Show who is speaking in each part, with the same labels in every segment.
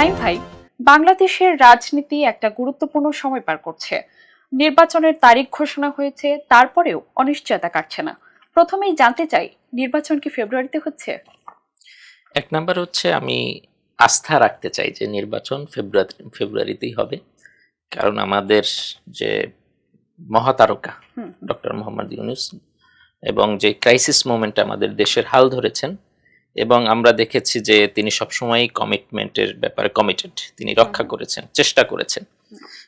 Speaker 1: নাইম ভাই বাংলাদেশের রাজনীতি একটা গুরুত্বপূর্ণ সময় পার করছে। নির্বাচনের তারিখ ঘোষণা হয়েছে তারপরেও অনিশ্চয়তা কাটছে না। প্রথমেই জানতে চাই নির্বাচন কি ফেব্রুয়ারিতে হচ্ছে?
Speaker 2: এক নাম্বার হচ্ছে আমি আস্থা রাখতে চাই যে নির্বাচন ফেব্রুয়ারি ফেব্রুয়ারিতেই হবে। কারণ আমাদের যে মহাতারকা ডক্টর মোহাম্মদ ইউনুস এবং যে ক্রাইসিস মোমেন্ট আমাদের দেশের হাল ধরেছেন এবং আমরা দেখেছি যে তিনি সবসময় কমিটমেন্টের ব্যাপারে কমিটেড তিনি রক্ষা করেছেন চেষ্টা করেছেন।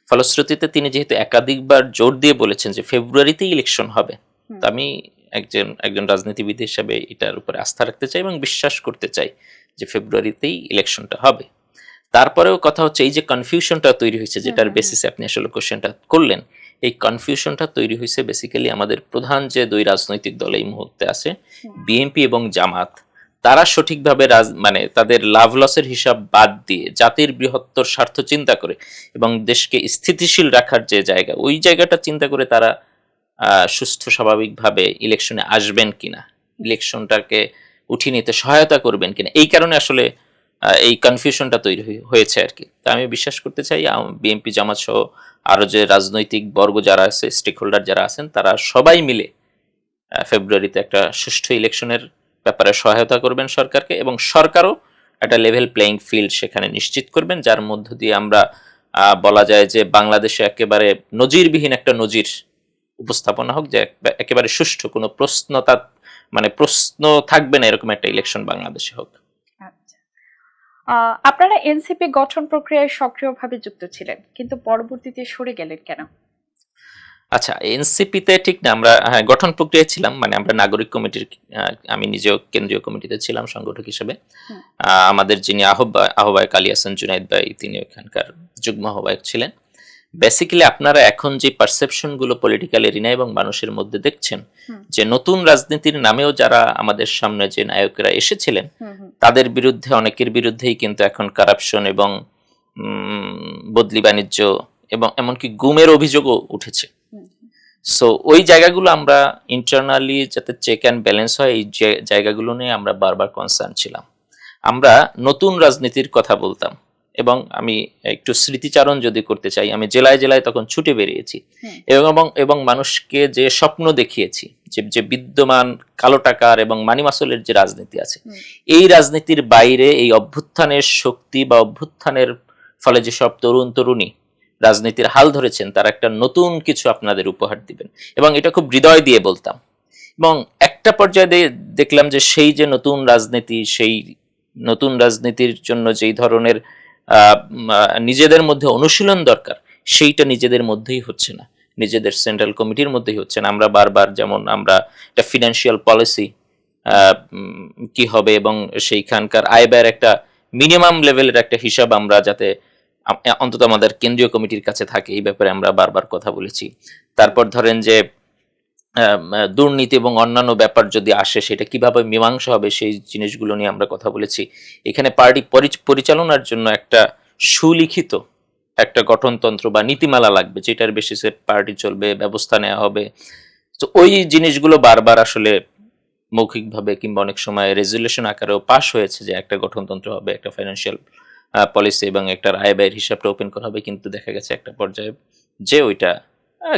Speaker 2: ফলশ্রুতিতে তিনি যেহেতু একাধিকবার জোর দিয়ে বলেছেন যে ফেব্রুয়ারিতেই ইলেকশন হবে। তো আমি একজন একজন রাজনীতিবিদ হিসাবে এটার উপরে আস্থা রাখতে চাই এবং বিশ্বাস করতে চাই যে ফেব্রুয়ারিতেই ইলেকশনটা হবে। তারপরেও কথা হচ্ছে এই যে কনফিউশনটা তৈরি হয়েছে যেটার। বেসিসে আপনি আসলে কোশ্চেনটা করলেন এই কনফিউশনটা তৈরি হয়েছে বেসিক্যালি আমাদের প্রধান যে দুই রাজনৈতিক দল এই মুহূর্তে আছে বিএনপি এবং জামাত। তারা সঠিকভাবে রাজ মানে তাদের লাভ লসের হিসাব বাদ দিয়ে জাতির বৃহত্তর স্বার্থ চিন্তা করে এবং দেশকে স্থিতিশীল রাখার যে জায়গা, ওই জায়গাটা চিন্তা করে তারা সুস্থ স্বাভাবিকভাবে ইলেকশনে আসবেন কিনা ইলেকশনটাকে উঠিয়ে নিতে সহায়তা করবেন কিনা, এই কারণে আসলে এই কনফিউশনটা তৈরি হয়ে- হয়েছে আর কি। তা আমি বিশ্বাস করতে চাই বিএনপি জামাত সহ আরও যে রাজনৈতিক বর্গ যারা আছে স্টেক হোল্ডার যারা আছেন, তারা সবাই মিলে ফেব্রুয়ারিতে একটা সুষ্ঠু ইলেকশনের ব্যাপারে সহায়তা করবেন সরকারকে এবং সরকারও একটা লেভেল প্লেইং ফিল্ড সেখানে নিশ্চিত করবেন, যার মধ্য দিয়ে আমরা বলা যায় যে বাংলাদেশে একেবারে নজিরবিহীন একটা নজির উপস্থাপনা হোক, যে একেবারে সুষ্ঠু, কোনো প্রশ্ন প্রশ্নতা মানে প্রশ্ন থাকবে না এরকম একটা ইলেকশন বাংলাদেশে হোক।
Speaker 1: আচ্ছা। আপনারা এনসিপি গঠন প্রক্রিয়ায় সক্রিয়ভাবে যুক্ত ছিলেন, কিন্তু পরবর্তীতে সরে গেলেন কেন?
Speaker 2: আচ্ছা এনসিপিতে ঠিক না আমরা হ্যাঁ, গঠন প্রক্রিয়ায় ছিলাম মানে আমরা নাগরিক কমিটির আমি নিজেও কেন্দ্রীয় কমিটিতে ছিলাম সংগঠক হিসেবে। আমাদের যিনি আহ্বায়ক আহ্বায়ক আলী হাসান জুনাইদ ভাই তিনি ওখানকার যুগ্ম আহ্বায়ক ছিলেন। বেসিক্যালি আপনারা এখন যে পারসেপশনগুলো পলিটিক্যাল এরিনা এবং মানুষের মধ্যে দেখছেন যে নতুন রাজনীতির নামেও যারা আমাদের সামনে যে নায়করা এসেছিলেন তাদের বিরুদ্ধে অনেকের বিরুদ্ধেই কিন্তু এখন কারাপশন এবং বদলি বাণিজ্য এবং এমনকি গুমের অভিযোগও উঠেছে। সো ওই জায়গাগুলো আমরা ইন্টারনালি যাতে চেক অ্যান্ড ব্যালেন্স হয় এই জায়গাগুলো নিয়ে আমরা বারবার কনসার্ন ছিলাম। আমরা নতুন রাজনীতির কথা বলতাম এবং আমি একটু স্মৃতিচারণ যদি করতে চাই আমি জেলায় জেলায় তখন ছুটে বেরিয়েছি। এবং এবং মানুষকে যে স্বপ্ন দেখিয়েছি যে যে বিদ্যমান কালো টাকার এবং মানি মাসলের যে রাজনীতি আছে এই রাজনীতির বাইরে এই অভ্যুত্থানের শক্তি বা অভ্যুত্থানের ফলে যেসব তরুণ তরুণী রাজনীতির হাল ধরেছেন, তারা একটা নতুন কিছু আপনাদের উপহার দিবেন। এবং এটা খুব হৃদয় দিয়ে বলতাম। এবং একটা পর্যায়ে দেখলাম যে সেই যে নতুন রাজনীতি, সেই নতুন রাজনীতির জন্য যেই ধরনের নিজেদের মধ্যে অনুশীলন দরকার, সেইটা নিজেদের মধ্যেই হচ্ছে না। নিজেদের সেন্ট্রাল কমিটির মধ্যেই হচ্ছে না। আমরা বারবার যেমন আমরা একটা ফিনান্সিয়াল পলিসি কি হবে এবং সেইখানকার আয় ব্যয়ের একটা মিনিমাম লেভেলের একটা হিসাব আমরা যাতে অন্তত আমাদের কেন্দ্রীয় কমিটির কাছে থাকে, এই ব্যাপারে আমরা বারবার কথা বলেছি। তারপর ধরেন যে দুর্নীতি এবং অন্যান্য ব্যাপার যদি আসে, সেটা কীভাবে মীমাংসা হবে, সেই জিনিসগুলো নিয়ে আমরা কথা বলেছি। এখানে পার্টি পরিচালনার জন্য একটা সুলিখিত একটা গঠনতন্ত্র বা নীতিমালা লাগবে, যেটার বেসিসে পার্টি চলবে, ব্যবস্থা নেওয়া হবে। তো ওই জিনিসগুলো বারবার আসলে মৌখিকভাবে কিংবা অনেক সময় রেজুলেশন আকারেও পাশ হয়েছে যে একটা গঠনতন্ত্র হবে, একটা ফাইন্যান্সিয়াল পলিসি এবং একটা আয় ব্যয়ের হিসাবটা ওপেন করা হবে, কিন্তু দেখা গেছে একটা পর্যায়ে যে ওইটা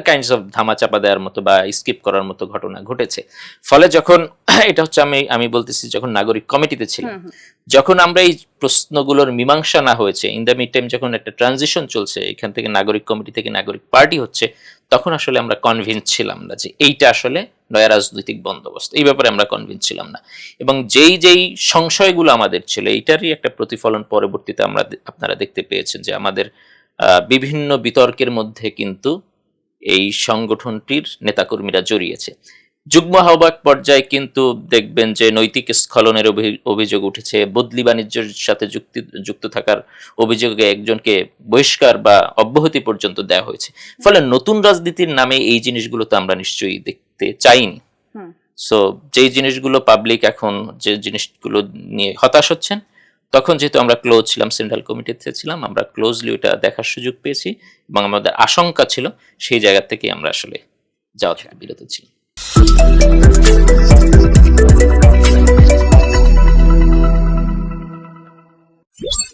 Speaker 2: কাইন্ডস অফ ধামাচাপা দেওয়ার মতো বা স্কিপ করার মতো ঘটনা ঘটেছে। ফলে যখন এটা হচ্ছে আমি আমি বলতেছি যখন নাগরিক কমিটিতে ছিলাম
Speaker 1: হুম
Speaker 2: যখন আমরা এই প্রশ্নগুলোর মীমাংসা না হয়েছে ইন দ্য মিড টাইম যখন একটা ট্রানজিশন চলছে এখান থেকে নাগরিক কমিটি থেকে নাগরিক পার্টি হচ্ছে তখন আসলে আমরা কনভিন্স ছিলাম না যে এইটা আসলে নয়া রাজনৈতিক বন্দোবস্ত। এই ব্যাপারে আমরা কনভিন্স ছিলাম না। এবং যেই যেই সংশয়গুলো আমাদের ছিল এইটারই একটা প্রতিফলন পরবর্তীতে আমরা আপনারা দেখতে পেয়েছেন যে আমাদের আহ, বিভিন্ন বিতর্কের মধ্যে কিন্তু এই সংগঠনটির নেতাকর্মীরা জড়িয়েছে। যুগ্ম আহ্বায়ক পর্যায়ে কিন্তু দেখবেন যে নৈতিক স্খলনের অভিযোগ উঠেছে। বদলি বাণিজ্যের সাথে যুক্তি যুক্ত থাকার অভিযোগে একজনকে বহিষ্কার বা অব্যাহতি পর্যন্ত দেওয়া হয়েছে। ফলে নতুন রাজনীতির নামে এই জিনিসগুলো তো আমরা নিশ্চয়ই দেখতে চাইনি। সো যেই জিনিসগুলো পাবলিক এখন যে জিনিসগুলো নিয়ে হতাশ হচ্ছেন তখন যেহেতু আমরা ক্লোজ ছিলাম সেন্ট্রাল কমিটিতে ছিলাম আমরা ক্লোজলি ওটা দেখার সুযোগ পেয়েছি এবং আমাদের আশঙ্কা ছিল সেই জায়গা থেকে আমরা আসলে যাওয়া আচ্ছা। বিরত ছিলাম।